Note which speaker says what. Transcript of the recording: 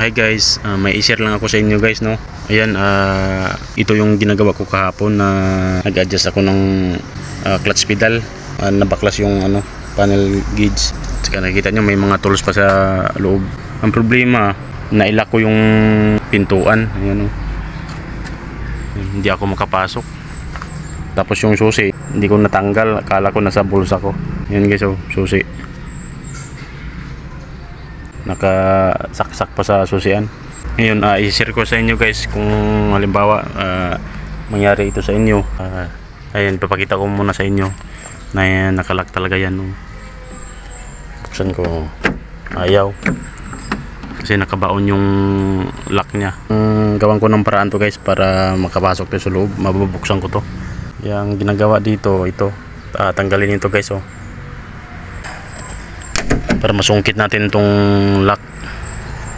Speaker 1: Hi guys, Ah, may i-share lang ako sa inyo guys no. Ayan, ah, ito yung ginagawa ko kahapon na nag-adjust ako ng ah, clutch pedal. Ah, nabaklas yung ano, panel gauge. Saka nakikita nyo may mga tools pa sa loob. Ang problema, nailak ko yung pintuan. Ayan oh. Hindi ako makapasok. Tapos yung susi, hindi ko natanggal. Akala ko nasa bulsa ko. Yan guys oh, susi. Nakasaksak pa sa susian. Ngayon, uh, i-share ko sa inyo guys kung halimbawa ah, mangyari ito sa inyo. Ah, ayan, papakita ko muna sa inyo na yan, nakalak talaga yan. No. Buksan ko. Ayaw. Kasi nakabaon yung lock niya. Mm, gawan ko ng paraan to guys para makapasok to sa loob. Mabubuksan ko to. Yung ginagawa dito, ito. Ah, tanggalin ito guys oh. Para masungkit natin tong lock.